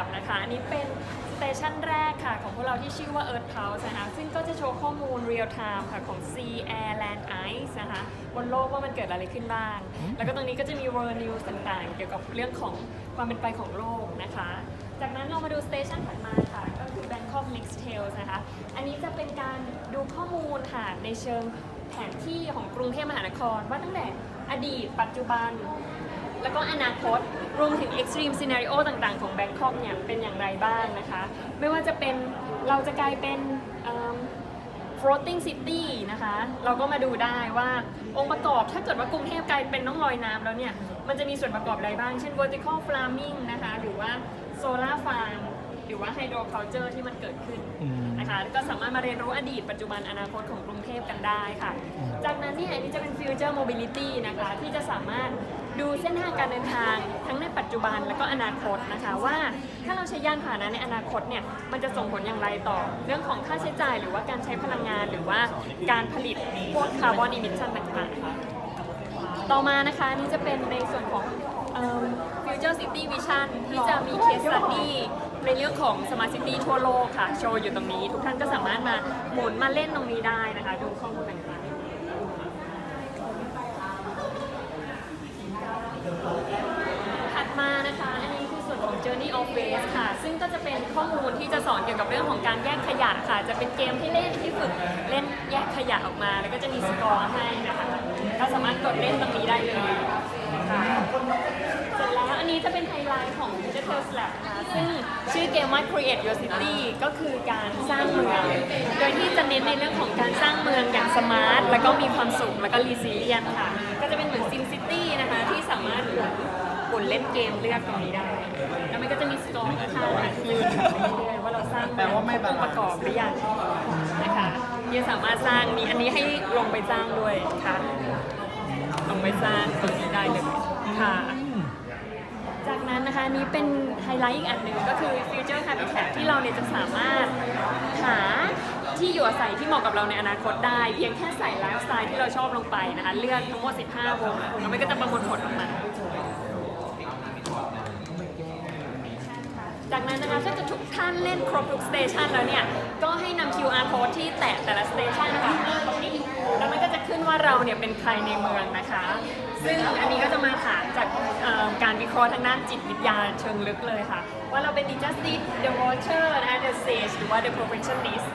Lab นะคะ อันนี้เป็นสเตชันแรกค่ะ ของพวกเราที่ชื่อว่า Earth Pulse นะคะ ซึ่งก็จะโชว์ข้อมูล real time ค่ะ ของ Sea Air Land Ice นะคะ บนโลกว่ามันเกิดอะไรขึ้นบ้าง แล้วก็ตรงนี้ก็จะมี world news ต่างๆ เกี่ยวกับเรื่องของความเป็นไปของโลกนะคะ จากนั้นเรามาดูสเตชันถัดมาค่ะ ก็คือ Bangkok Mixed Tales นะคะ อันนี้จะเป็นการดูข้อมูลค่ะ ในเชิงแผนที่ของกรุงเทพมหานคร ว่าตั้งแต่อดีตปัจจุบัน แล้วก็อนาคตรวมถึง extreme scenario ต่างๆ ของแบงคอกเนี่ยเป็นอย่างไรบ้างนะคะ ไม่ว่าจะเป็นเราจะกลายเป็นเอิ่ม floating city นะคะ เราก็มาดูได้ว่าองค์ประกอบถ้าเกิดว่ากรุงเทพกลายเป็นน้องลอยน้ำแล้วเนี่ย มันจะมีส่วนประกอบอะไรบ้าง เช่น vertical farming นะคะ หรือว่า solar farm หรือว่า hydroculture ที่มันเกิดขึ้นอืมนะคะแล้วก็สามารถมาเรียนรู้อดีตปัจจุบันอนาคตของกรุงเทพกันได้ค่ะ จากนั้นเนี่ยอันนี้จะเป็น future mobility นะคะ ที่จะสามารถ ดูเส้นทางการเดินทางทั้งในปัจจุบันแล้วก็อนาคตนะคะว่าถ้าเราใช้ยานพาหนะในอนาคตเนี่ยมันจะส่งผลอย่างไรต่อ เรื่องของค่าใช้จ่ายหรือว่าการใช้พลังงานหรือว่าการผลิตพวกคาร์บอนอิมิชชันต่างๆ ต่อมานะคะนี่จะเป็นในส่วนของเอิ่ม Future City Vision ที่จะมี case study ในเรื่องของ Smart City ทั่วโลกค่ะ โชว์อยู่ตรงนี้ ทุกท่านก็สามารถมาหมุนมาเล่นตรงนี้ได้นะคะ ดูข้อมูลต่างๆถัดมานะคะ อันนี้คือส่วนของ Journey of Waste ค่ะ ซึ่งก็จะเป็นข้อมูลที่จะสอนเกี่ยวกับเรื่องของการแยกขยะค่ะ จะเป็นเกมที่เล่นที่ฝึกเล่นแยกขยะออกมา แล้วก็จะมีสกอร์ให้นะคะก็สามารถกดเล่นตรงนี้ได้เลยนะคะเสร็จแล้วอันนี้จะเป็นไฮไลท์ของ Digital Tales Lab นะคะซึ่งชื่อเกมว่า Create Your City ก็คือการสร้างเมือง โดยที่จะเน้นในเรื่องของการสร้างเมืองอย่างสมาร์ท แล้วก็มีความสุข แล้วก็รีซิเลียนค่ะ ก็จะเป็นเหมือน Sim City นะคะที่สามารถหมุน หมุนเล่นเกมเลือกตรงนี้ได้ แล้วมันก็จะมีสกอร์ข้างๆนะที่มันอยู่เรื่อยๆว่าเราสร้างเมืองครบองค์ประกอบหรือยังนะคะยังสามารถสร้างมีอันนี้ให้ลงไปสร้างด้วยค่ะ ลงไปสร้างตรงนี้ได้เลยค่ะ จากนั้นนะคะอันนี้เป็นไฮไลท์อีกอันหนึ่งก็คือ Future Habitat ที่เราเนี่ยจะสามารถหาที่อยู่อาศัยที่เหมาะกับเราในอนาคตได้ เพียงแค่ใส่ไลฟ์สไตล์ที่เราชอบลงไปนะคะ เลือกทั้งหมด 15 วงแล้วมันก็จะประมวลผลออกมา จากนั้นนะคะถ้าเกิดทุกท่านเล่นครบทุกสเตชันแล้วเนี่ย ก็ให้นำ QR code ที่แตะแต่ละสเตชันนะคะตรงนี้แล้วมันก็จะขึ้นว่าเราเนี่ยเป็นใครในเมืองนะคะ ซึ่งอันนี้ก็จะมาถามจากเอ่อการวิเคราะห์ทางด้านจิตวิทยาเชิงลึกเลยค่ะ ว่าเราเป็น The Justice The Watcher นะคะ The Sage หรือว่า The Perfectionist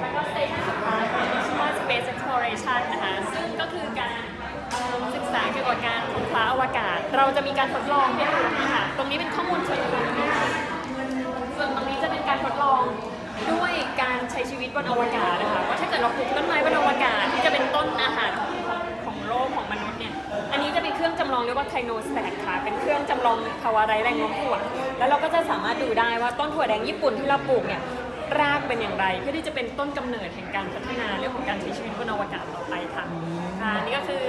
แล้วก็สเตชันสุดท้ายค่ะชื่อว่า Space Exploration นะคะ ซึ่งก็คือการ ศึกษาเกี่ยวกับการค้นคว้าอวกาศ เราจะมีการทดลองให้ดูค่ะ ตรงนี้เป็นข้อมูลเชิงลึกนะคะส่วนตรงนี้จะเป็นการทดลองด้วยการใช้ชีวิตบนอวกาศนะคะว่าถ้าเกิดเราปลูกต้นไม้บนอวกาศที่จะเป็นต้นอาหารของของของโลกของมนุษย์เนี่ย อันนี้จะเป็นเครื่องจำลองเรียกว่าไคโนสแตทค่ะ เป็นเครื่องจำลองภาวะไร้แรงโน้มถ่วง แล้วเราก็จะสามารถดูได้ว่าต้นถั่วแดงญี่ปุ่นที่เราปลูกเนี่ยรากเป็นอย่างไร เพื่อที่จะเป็นต้นกำเนิดแห่งการพัฒนาเรื่องของการใช้ชีวิตบนอวกาศต่อไปค่ะค่ะนี่ก็คือ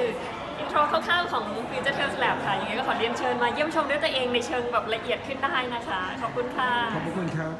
โทรคร่าวๆของ Future Tales Lab ค่ะ ยังไงก็ขอเรียนเชิญมาเยี่ยมชมด้วยตัวเองในเชิงแบบละเอียดขึ้นได้นะคะ ขอบคุณค่ะ ขอบพระคุณครับ